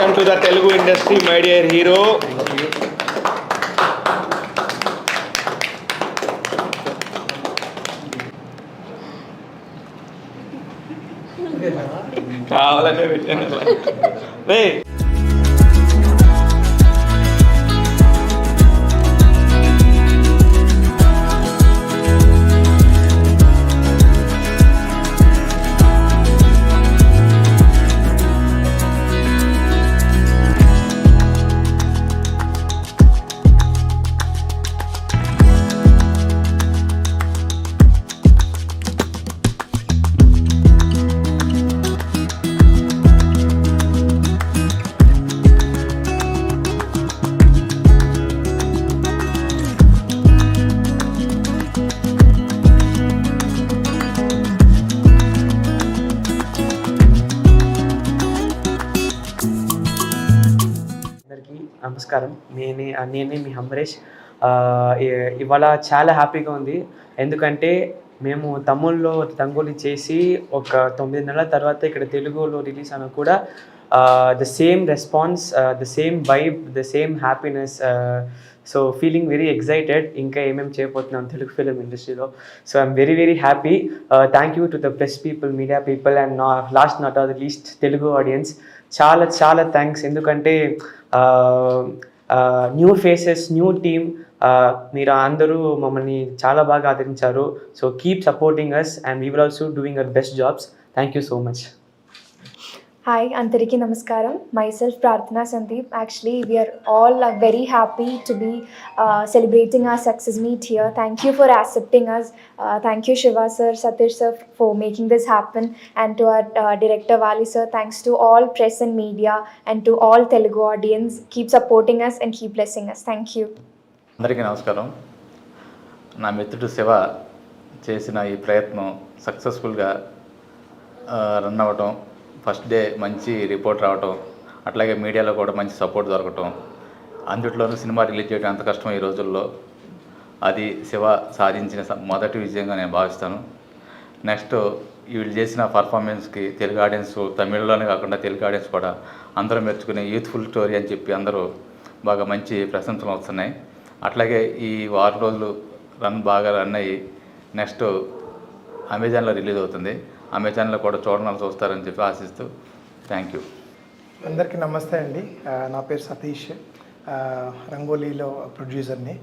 Welcome to the Telugu industry my dear hero కావాలనే పెట్టాను అలా. నమస్కారం. నేనే నేనే మీ హమరేష్ ఇవాళ చాలా హ్యాపీగా ఉంది. ఎందుకంటే మేము తమిళ్ళో తంగోలి చేసి ఒక తొమ్మిది నెలల తర్వాత ఇక్కడ తెలుగులో రిలీజ్ అయినా కూడా the same response the same vibe the same happiness so feeling very excited ఇంకా ఏమేమి చేయబోతున్నాం తెలుగు ఫిలిం ఇండస్ట్రీలో so I'm very very happy thank you to the press people media people and నా last not are the least Telugu audience చాలా చాలా thanks ఎందుకంటే new faces new team మీరు అందరూ మమ్మల్ని చాలా బాగా ఆదరించారు. So keep supporting us and we will also doing our best jobs thank you so much hi అందరికీ నమస్కారం. Myself Prarthana Sandeep actually we're all very happy to be celebrating our success meet here thank you for accepting us thank you Shiva sir Satish sir for making this happen and to our director Vali sir thanks to all press and media and to all Telugu audience keep supporting us and keep blessing us thank you అందరికీ నమస్కారం. నా మిత్రుడు శివ చేసిన ఈ ప్రయత్నం సక్సెస్ఫుల్గా run అవ్వటం first day మంచి రిపోర్ట్ రావటం అట్లాగే మీడియాలో కూడా మంచి సపోర్ట్ దొరకటం. అందుట్లోనూ సినిమా రిలీజ్ చేయడం ఎంత కష్టం ఈ రోజుల్లో అది శివ సాధించిన స- మొదటి విజయంగా నేను భావిస్తాను. నెక్స్ట్ వీళ్ళు చేసిన పర్ఫార్మెన్స్కి తెలుగు ఆడియన్స్ తమిళ్ళోనే కాకుండా తెలుగు ఆడియన్స్ కూడా అందరూ మెచ్చుకునే యూత్ఫుల్ స్టోరీ అని చెప్పి అందరూ బాగా మంచి ప్రశంసలు వస్తున్నాయి. అట్లాగే ఈ వారం రోజులు రన్ బాగా రన్ అయ్యి నెక్స్ట్ అమెజాన్లో రిలీజ్ అవుతుంది. అమెజాన్లో కూడా చూడడానికి చూస్తారని చెప్పి ఆశిస్తూ థ్యాంక్ యూ. అందరికీ నమస్తే అండి. నా పేరు సతీష్. రంగోలీలో ప్రొడ్యూసర్ని.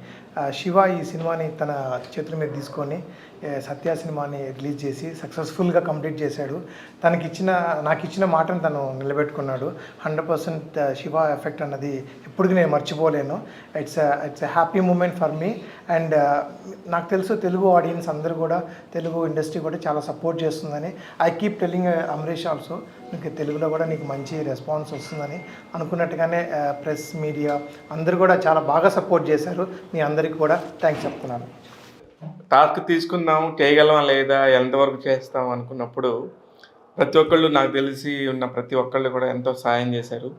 శివ ఈ సినిమాని తన చేతుల మీద తీసుకొని సత్య సినిమాని రిలీజ్ చేసి సక్సెస్ఫుల్గా కంప్లీట్ చేశాడు. తనకి ఇచ్చిన నాకు ఇచ్చిన మాటను తను నిలబెట్టుకున్నాడు. హండ్రెడ్ పర్సెంట్ శివ ఎఫెక్ట్ అన్నది ఎప్పటికీ నేను మర్చిపోలేను. It's it's a happy moment for me and నాకు తెలుసు తెలుగు ఆడియన్స్ అందరూ కూడా తెలుగు ఇండస్ట్రీ కూడా చాలా సపోర్ట్ చేస్తుందని. I keep telling Amarish also నీకు తెలుగులో కూడా నీకు మంచి రెస్పాన్స్ వస్తుందని అనుకున్నట్టుగానే ప్రెస్ మీడియా అందరూ కూడా చాలా బాగా సపోర్ట్ చేశారు. మీ అందరికీ కూడా థ్యాంక్స్ చెప్తున్నాను. టాస్క్ తీసుకుందాం చేయగలమా లేదా ఎంతవరకు చేస్తాం అనుకున్నప్పుడు ప్రతి ఒక్కళ్ళు నాకు తెలిసి ఉన్న ప్రతి ఒక్కళ్ళు కూడా ఎంతో సాయం చేశారు.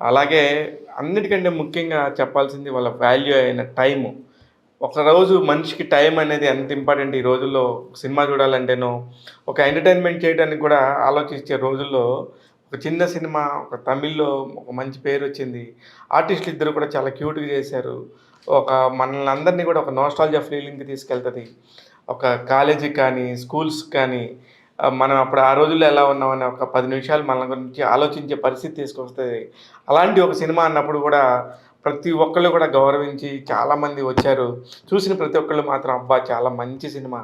అలాగే అన్నిటికంటే ముఖ్యంగా చెప్పాల్సింది వాళ్ళ వాల్యూ అయిన టైము ఒకరోజు మనిషికి టైం అనేది ఎంత ఇంపార్టెంట్ ఈ రోజుల్లో సినిమా చూడాలంటేనో ఒక ఎంటర్టైన్మెంట్ చేయడానికి కూడా ఆలోచించే రోజుల్లో ఒక చిన్న సినిమా ఒక తమిళ్ళో ఒక మంచి పేరు వచ్చింది. ఆర్టిస్టులు ఇద్దరు కూడా చాలా క్యూట్గా చేశారు. ఒక మనల్ని అందరినీ కూడా ఒక నోస్టాలజీ ఫీలింగ్కి తీసుకెళ్తుంది. ఒక కాలేజీకి కానీ స్కూల్స్ కానీ మనం అప్పుడు ఆ రోజుల్లో ఎలా ఉన్నామని ఒక పది నిమిషాలు మన గురించి ఆలోచించే పరిస్థితి తీసుకొస్తుంది. అలాంటి ఒక సినిమా అన్నప్పుడు కూడా ప్రతి ఒక్కళ్ళు కూడా గౌరవించి చాలామంది వచ్చారు. చూసిన ప్రతి ఒక్కళ్ళు మాత్రం అబ్బా చాలా మంచి సినిమా.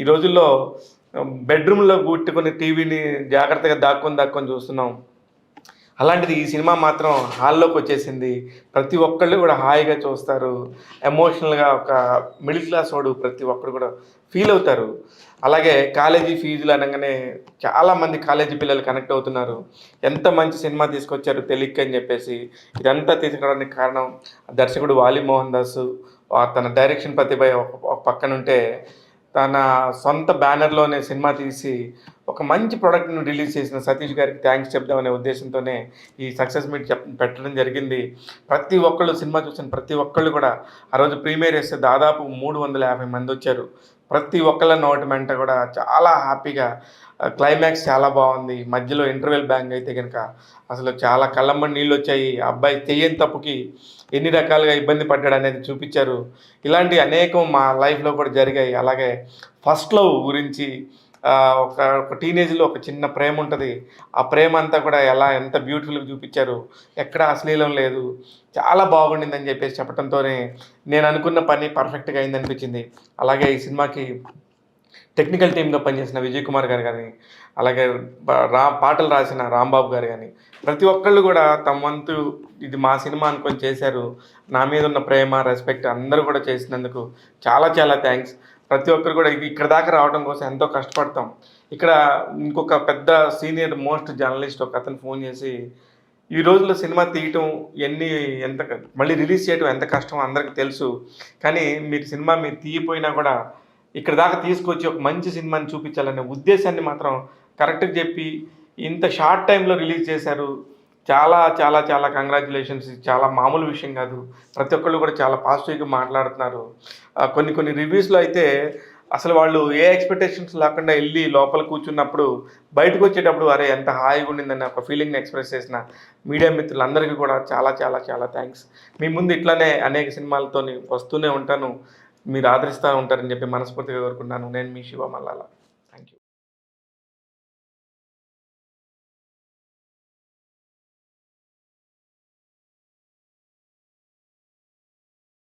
ఈ రోజుల్లో బెడ్రూమ్లో కూట్టుకుని టీవీని జాగ్రత్తగా దాక్కొని దాక్కొని చూస్తున్నాం. అలాంటిది ఈ సినిమా మాత్రం హాల్లోకి వచ్చేసింది. ప్రతి ఒక్కళ్ళు కూడా హాయిగా చూస్తారు. ఎమోషనల్గా ఒక మిడిల్ క్లాస్ వాడు ప్రతి ఒక్కరు కూడా ఫీల్ అవుతారు. అలాగే కాలేజీ ఫీజులు అనగానే చాలామంది కాలేజీ పిల్లలు కనెక్ట్ అవుతున్నారు. ఎంత మంచి సినిమా తీసుకొచ్చారు తెలియక అని చెప్పేసి ఇదంతా తీసుకురావడానికి కారణం దర్శకుడు వాలి మోహన్ దాస్. తన డైరెక్షన్ ప్రతిభ ఒక తన సొంత బ్యానర్లోనే సినిమా తీసి ఒక మంచి ప్రోడక్ట్ను రిలీజ్ చేసిన సతీష్ గారికి థ్యాంక్స్ చెప్దామనే ఉద్దేశంతోనే ఈ సక్సెస్ మీట్ పెట్టడం జరిగింది. ప్రతి ఒక్కళ్ళు సినిమా చూసిన ప్రతి ఒక్కళ్ళు కూడా ఆ రోజు ప్రీమియర్ వేస్తే దాదాపు మూడు వందల యాభై మంది వచ్చారు. ప్రతి ఒక్కళ్ళ నోటి మెంట కూడా చాలా హ్యాపీగా క్లైమాక్స్ చాలా బాగుంది. మధ్యలో ఇంటర్వెల్ బ్యాంగ్ అయితే కనుక అసలు చాలా కళ్ళమ్మడి నీళ్ళు వచ్చాయి. ఆ అబ్బాయి చెయ్యని తప్పుకి ఎన్ని రకాలుగా ఇబ్బంది పడ్డాడు అనేది చూపించారు. ఇలాంటి అనేకం మా లైఫ్లో కూడా జరిగాయి. అలాగే ఫస్ట్ లవ్ గురించి ఒక ఒక టీనేజ్లో ఒక చిన్న ప్రేమ ఉంటుంది. ఆ ప్రేమ అంతా కూడా ఎలా ఎంత బ్యూటిఫుల్గా చూపించారు ఎక్కడ అశ్లీలం లేదు చాలా బాగుండింది అని చెప్పేసి చెప్పడంతోనే నేను అనుకున్న పని పర్ఫెక్ట్గా అయింది అనిపించింది. అలాగే ఈ సినిమాకి టెక్నికల్ టీమ్గా పనిచేసిన విజయ్ కుమార్ గారు కానీ అలాగే రా పాటలు రాసిన రాంబాబు గారు కానీ ప్రతి ఒక్కళ్ళు కూడా తమ వంతు ఇది మా సినిమా అనుకొని చేశారు. నా మీద ఉన్న ప్రేమ రెస్పెక్ట్ అందరూ కూడా చేసినందుకు చాలా చాలా థ్యాంక్స్ ప్రతి ఒక్కరు కూడా ఇక్కడ దాకా రావడం కోసం ఎంతో కష్టపడతాం. ఇక్కడ ఇంకొక పెద్ద సీనియర్ మోస్ట్ జర్నలిస్ట్ ఒక అతను ఫోన్ చేసి ఈ రోజుల్లో సినిమా తీయటం ఎన్ని ఎంత మళ్ళీ రిలీజ్ చేయటం ఎంత కష్టం అందరికీ తెలుసు. కానీ మీరు సినిమా మీరు తీయపోయినా కూడా ఇక్కడ దాకా తీసుకొచ్చి ఒక మంచి సినిమాని చూపించాలనే ఉద్దేశాన్ని మాత్రం కరెక్ట్గా చెప్పి ఇంత షార్ట్ టైంలో రిలీజ్ చేశారు. చాలా చాలా చాలా కంగ్రాచులేషన్స్ చాలా మామూలు విషయం కాదు. ప్రతి ఒక్కళ్ళు కూడా చాలా పాజిటివ్గా మాట్లాడుతున్నారు. కొన్ని కొన్ని రివ్యూస్లో అయితే అసలు వాళ్ళు ఏ ఎక్స్పెక్టేషన్స్ లేకుండా వెళ్ళి లోపల కూర్చున్నప్పుడు బయటకు వచ్చేటప్పుడు అరే ఎంత హాయిగా ఉండిందని ఒక ఫీలింగ్ని ఎక్స్ప్రెస్ చేసిన మీడియా మిత్రులందరికీ కూడా చాలా చాలా చాలా థ్యాంక్స్ మీ ముందు ఇట్లానే అనేక సినిమాలతో వస్తూనే ఉంటాను. మీరు ఆదరిస్తూ ఉంటారని చెప్పి మనస్ఫూర్తిగా కోరుకుంటున్నాను. నేను మీ శివ మల్లాల.